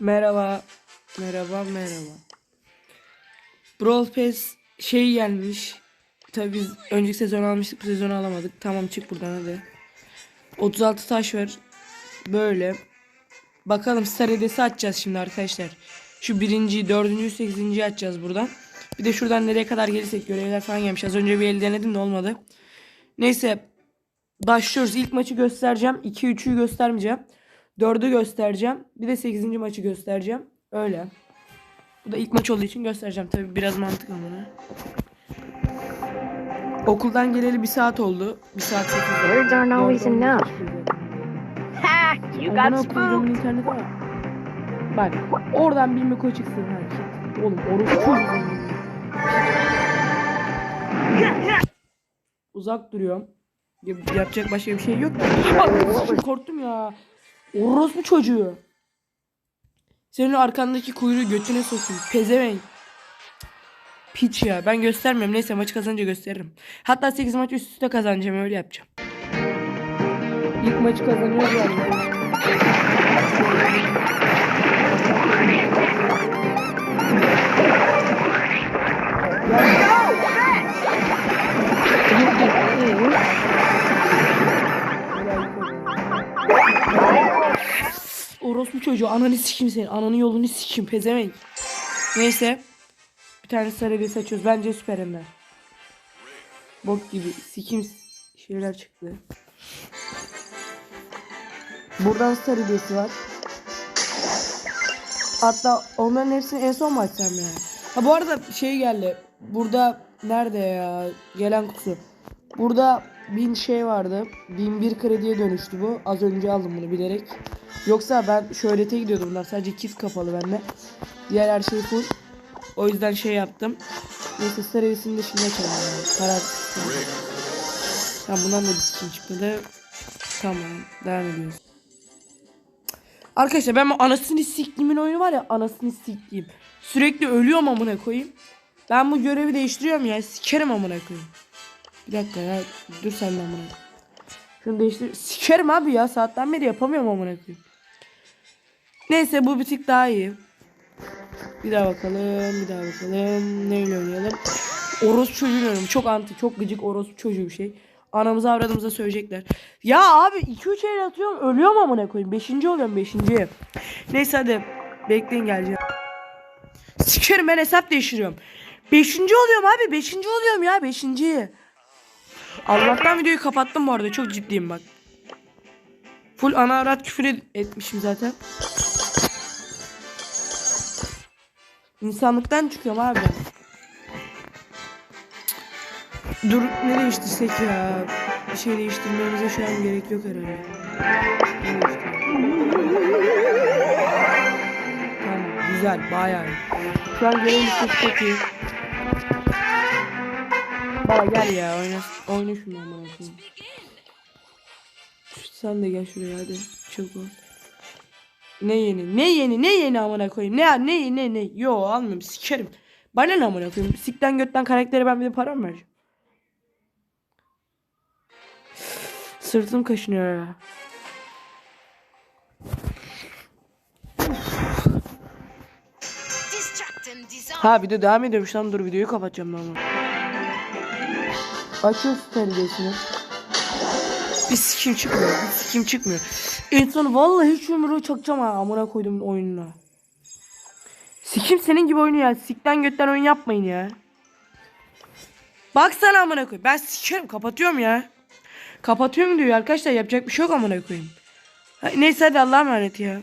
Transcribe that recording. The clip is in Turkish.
Merhaba. Merhaba merhaba. Brawl Pass şey gelmiş. Tabi biz önceki sezon almıştık bu sezon alamadık. Tamam çık buradan hadi. 36 taş ver. Böyle. Bakalım star hediyesi açacağız şimdi arkadaşlar. Şu birinci, dördüncü, sekizinciyi açacağız buradan. Bir de şuradan nereye kadar gelirsek görevler falan gelmiş. Az önce bir el denedim de olmadı. Neyse. Başlıyoruz. İlk maçı göstereceğim. 2-3'ü göstermeyeceğim. 4'ü göstereceğim. Bir de 8. maçı göstereceğim. Öyle. Bu da ilk maç olduğu için göstereceğim. Tabi biraz mantık ama ne. Okuldan geleli bir saat oldu. Bir saat sekiz. Words aren't always enough. Ha! You Amına got spooked. interneti var. Bak oradan bir miko çıksın ha. Oğlum orası çok. Uzak duruyorum. Ya- Yapacak başka bir şey yok. Korktum ya. Orospu çocuğu. Senin arkandaki kuyruğu götüne sokayım. Pezevenk. Piç ya. Ben göstermiyorum. Neyse maçı kazanınca gösteririm. Hatta 8 maç üst üste kazanacağım. Öyle yapacağım. İlk maçı kazanıyoruz. Orospu çocuğu ananı sikim senin. Ananın yolunu sikim pezevenk. Neyse. Bir tane sarı açıyoruz. Bence süper ender. Bok gibi sikim şeyler çıktı. Buradan sarı var. Hatta onların hepsini en son mu açsam ya? Ha bu arada şey geldi. Burada nerede ya? Gelen kutu. Burada bin şey vardı. Bin bir krediye dönüştü bu. Az önce aldım bunu bilerek. Yoksa ben şöhrete gidiyordum bunlar. Sadece kit kapalı bende. Diğer her şey full. O yüzden şey yaptım. Neyse servisini de şimdi açalım. Karar. Tamam bundan da bir skin çıkmadı. Tamam devam ediyoruz. Arkadaşlar ben bu anasını siktiğimin oyunu var ya anasını siktiğim. Sürekli ölüyorum amına koyayım. Ben bu görevi değiştiriyorum ya sikerim amına koyayım. Bir dakika ya dur sen amına koyayım. Şunu değiştir. Sikerim abi ya saatten beri yapamıyorum amına koyayım. Neyse bu bir tık daha iyi. Bir daha bakalım, bir daha bakalım. Neyle oynayalım? Orospu çocuğu oynuyorum. Çok anti, çok gıcık orospu çocuğu bir şey. Anamıza avradımıza söyleyecekler. Ya abi 2-3 el atıyorum ölüyorum amına koyayım. 5. oluyorum 5. Neyse hadi. Bekleyin geleceğim. Sikerim ben hesap değiştiriyorum. 5. oluyorum abi 5. oluyorum ya 5. Allah'tan videoyu kapattım bu arada çok ciddiyim bak. Full ana küfür et- etmişim zaten. İnsanlıktan çıkıyorum abi. Dur ne değiştirsek ya? Bir şey değiştirmemize şu an gerek yok herhalde. Tamam güzel bayağı. Şu an görev listesi çok iyi. Baba gel ya oyna, oyna şunu amına koyayım. Sen de gel şuraya hadi. Çabuk ol. Ne yeni? Ne yeni? Ne yeni amına koyayım? Ne ne ne ne? Yo almıyorum. Sikerim. Bana ne amına koyayım? Sikten götten karaktere ben bir de para mı vereceğim? Sırtım kaşınıyor ya. Ha video devam ediyormuş lan dur videoyu kapatacağım ben. Açıyoruz terbiyesini. Bir sikim çıkmıyor. Bir sikim çıkmıyor. En son vallahi hiç yumruğu çakacağım ha amına koydum oyununa. Sikim senin gibi oyunu ya. Sikten götten oyun yapmayın ya. Baksana amına koy. Ben sikerim kapatıyorum ya. Kapatıyorum diyor arkadaşlar yapacak bir şey yok amına koyayım. Neyse hadi Allah'a emanet ya.